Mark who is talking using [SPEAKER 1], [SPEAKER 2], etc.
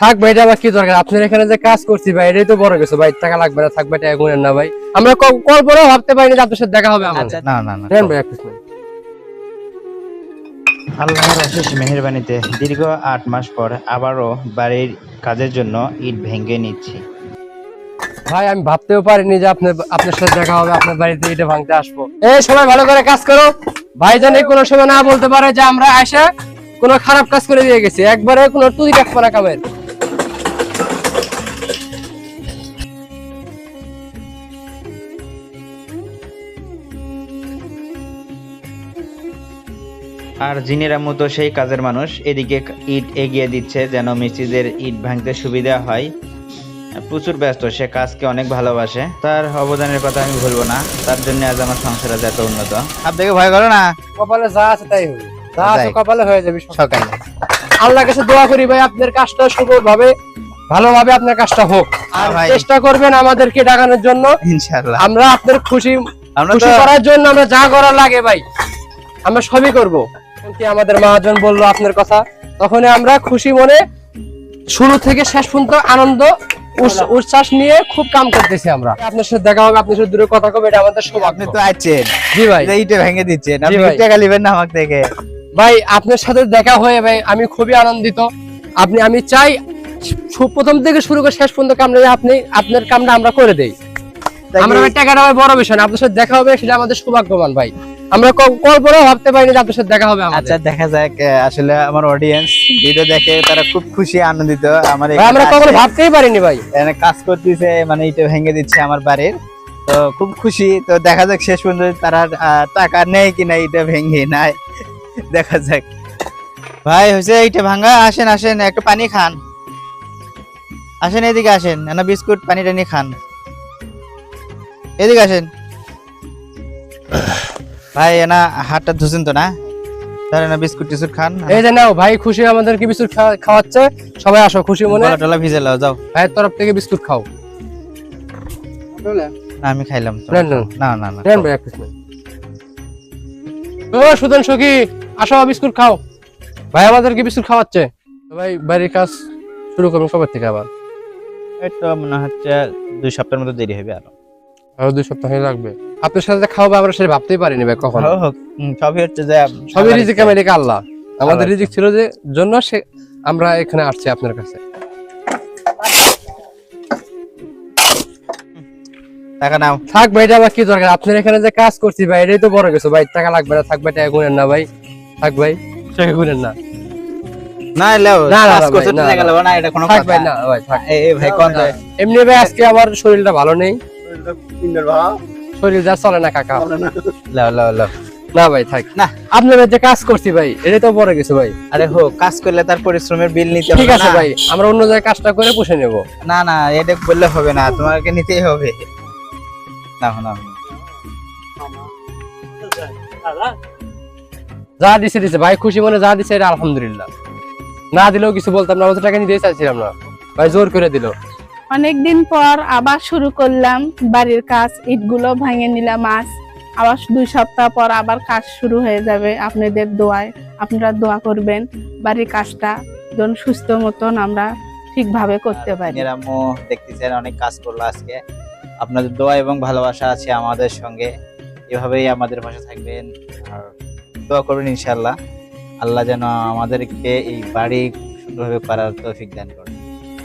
[SPEAKER 1] থাক ভাই এটা আবার কি দরকার? আপনার এখানে যে কাজ করছি ভাই এটাই তো বড় কিছু ভাই টাকা লাগবে না থাক ভাই টাকা গুনেন না ভাই। আমরা কল্পনাও ভাবতে পারিনি যে আপনার সাথে দেখা হবে আমার
[SPEAKER 2] আচ্ছা
[SPEAKER 3] না না না।
[SPEAKER 1] নেন ভাই এক
[SPEAKER 3] আল্লাহর অশেষ মেহেরবানিতে দীর্ঘ আট মাস পর আবারও বাড়ির কাজের জন্য ইট ভেঙে নিচ্ছি।
[SPEAKER 1] ভাই আমি ভাবতেও পারিনি যে আপনার আপনার সাথে দেখা হবে আপনার বাড়িতে এটা ভাঙতে আসব। এই সবাই ভালো করে কাজ করো। ভাই জানি কোনো সময় না বলতে পারে যে আমরা আসে কোনো খারাপ কাজ করে দিয়ে গেছি। একবারে কোনো তুই রাখব না কামের।
[SPEAKER 3] আর জিনের আম্মু তো সেই কাজের মানুষ এদিকে ইট এগিয়ে দিচ্ছে যেন মিস্ত্রিদের ইট ভাঙতে সুবিধা হয়। প্রচুর ব্যস্ত সে কাজকে অনেক ভালোবাসে। তার অবদানের কথা আমি ভুলবো না। তার জন্য আজ আমার সংসার আজ এত উন্নত। আপনাকে ভয় করো না।
[SPEAKER 1] কপালে যা আছে তাই হবে। যা আছে কপালে হয়ে যাবে
[SPEAKER 3] সকালে।
[SPEAKER 1] আল্লাহর কাছে দোয়া করি ভাই আপনার কাজটা সুন্দর ভাবে ভালোভাবে আপনার কাজটা হোক। আর
[SPEAKER 3] ভাই।
[SPEAKER 1] চেষ্টা করবেন আমাদেরকে ডাকানোর জন্য।
[SPEAKER 3] ইনশাল্লাহ
[SPEAKER 1] আমরা আপনার খুশি।
[SPEAKER 3] আমরা
[SPEAKER 1] খুশি করার জন্য আমরা যা করার লাগে ভাই আমরা সবই করব। কি আমাদের মহাজন বলল আপনার কথা। তখন আমরা খুশি মনে শুরু থেকে শেষ পর্যন্ত আনন্দ উচ্ছ্বাস নিয়ে খুব কাম করতেছি আমরা। আপনার সাথে দেখা হবে আপনার সাথে দূরে কথা কবে এটা আমাদের সৌভাগ্য।
[SPEAKER 3] আপনি তো আছেন।
[SPEAKER 1] জি ভাই।
[SPEAKER 3] যে ইটে ভেঙে দিচ্ছেন। আপনি। টাকা নেবেন না আমার থেকে
[SPEAKER 1] ভাই আপনার সাথে দেখা হয়ে ভাই আমি খুবই আনন্দিত। আপনি আমি চাই প্রথম থেকে শুরু করে শেষ পর্যন্ত কামটা আপনি আপনার কামটা আমরা করে দেই। আমরা টাকাটা বড় বিষয় না। আপনার সাথে দেখা হবে সেটা আমাদের সৌভাগ্যবান ভাই। আমরা কল্পনাও ভাবতে পারিনি আপনার সাথে দেখা হবে
[SPEAKER 3] আচ্ছা দেখা যাক আসলে আমার অডিয়েন্স ভিডিও দেখে তারা খুব খুশি আনন্দিত। আমার
[SPEAKER 1] আমরা কখনো ভাবতেই পারিনি ভাই।
[SPEAKER 3] কাজ করতেছে মানে ইটে ভেঙে দিচ্ছে আমার বাড়ির। তো খুব খুশি। তো দেখা যাক শেষ পর্যন্ত তারা টাকা নেয় কিনা এটা ভেঙে নাই দেখা যাক। ভাই হয়েছে এইটা ভাঙা। আসেন আসেন একটু পানি খান। আসেন এদিকে আসেন। না বিস্কুট পানি টানি খান। এদিকে আসেন। ভাই না হাতটা ধুছেন তো না? তাহলে না বিস্কুট টিস্কুট খান।
[SPEAKER 1] এই যে নাও ভাই খুশি আমাদেরকে বিস্কুট খাওয়াচ্ছে। সবাই আসো খুশি মনে।
[SPEAKER 3] টলা ভিজে লাও যাও।
[SPEAKER 1] ভাইয়ের তরফ থেকে বিস্কুট খাও।
[SPEAKER 3] না আমি খাইলাম তো।
[SPEAKER 1] নেন, নেন।
[SPEAKER 3] না না না
[SPEAKER 1] ভাই এক ও সুদন সখী আসো বিস্কুট খাও। ভাই আমাদেরকে বিস্কুট খাওয়াচ্ছে। ভাই বাড়ির কাজ শুরু করবেন কবে থেকে আবার।
[SPEAKER 3] তো মনে হচ্ছে দুই সপ্তাহের মতো দেরি হবে আরও।
[SPEAKER 1] আরও দুই সপ্তাহ লাগবে। আপনার সাথে খাওয়াবো আমরা সেটা ভাবতেই পারিনি ভাই কখন।
[SPEAKER 3] সবই হচ্ছে যে
[SPEAKER 1] সবই রিজিক আল্লাহ। আমাদের রিজিক ছিল যে জন্য সে আমরা এখানে আসছি আপনার কাছে।
[SPEAKER 3] টাকা নাও।
[SPEAKER 1] থাক ভাই এটা আবার কি দরকার? আপনার এখানে যে কাজ করছি ভাই এটাই তো বড় কিছু। ভাই টাকা লাগবে না থাক ভাই টাকা গুনেন না ভাই। থাক ভাই টাকা গুনেন না।
[SPEAKER 3] না এলেও
[SPEAKER 1] না, না,
[SPEAKER 3] কাজ করতে
[SPEAKER 1] ভাই,
[SPEAKER 3] টাকা লাগবে না এটা কোনো
[SPEAKER 1] থাক ভাই না ভাই থাক।
[SPEAKER 3] এই এই ভাই কোন
[SPEAKER 1] এমনি ভাই আজকে আমার শরীরটা ভালো নেই। শরীর যা চলে না কাকা।
[SPEAKER 3] লাও লাও লাও।
[SPEAKER 1] না ভাই থাক।
[SPEAKER 3] না।
[SPEAKER 1] আপনার যে কাজ করছি ভাই এটাই তো বড় কিছু ভাই।
[SPEAKER 3] আরে হোক কাজ করলে তার পরিশ্রমের বিল নিতে
[SPEAKER 1] ঠিক আছে ভাই আমরা অন্য জায়গায় কাজটা করে পুষে নেব।
[SPEAKER 3] না না এটা বললে হবে না তোমাকে নিতেই হবে। না না
[SPEAKER 1] যা দিছে দিছে। ভাই খুশি মনে যা দিছে এটা আলহামদুলিল্লাহ। না দিলেও কিছু বলতাম না টাকা নিতেই চাইছিলাম না। ভাই জোর করে দিল।
[SPEAKER 4] অনেকদিন পর আবার শুরু করলাম বাড়ির কাজ, ইটগুলো ভাঙে নিলাম আজ। আবার দুই সপ্তাহ পর আবার কাজ শুরু হয়ে যাবে আপনাদের দোয়ায়। আপনারা দোয়া করবেন, বাড়ির কাজটা যেন সুস্থ মতন আমরা ঠিকভাবে করতে পারি।
[SPEAKER 3] নিরাম্মু দেখতেছেন, অনেক কাজ করল আজকে। আপনাদের দোয়া এবং ভালোবাসা আছে আমাদের সঙ্গে। এভাবেই আমাদের পাশে থাকবেন আর দোয়া করবেন ইনশাল্লাহ আল্লাহ যেন আমাদেরকে এই বাড়ি সুন্দরভাবে করার তৌফিক দান করে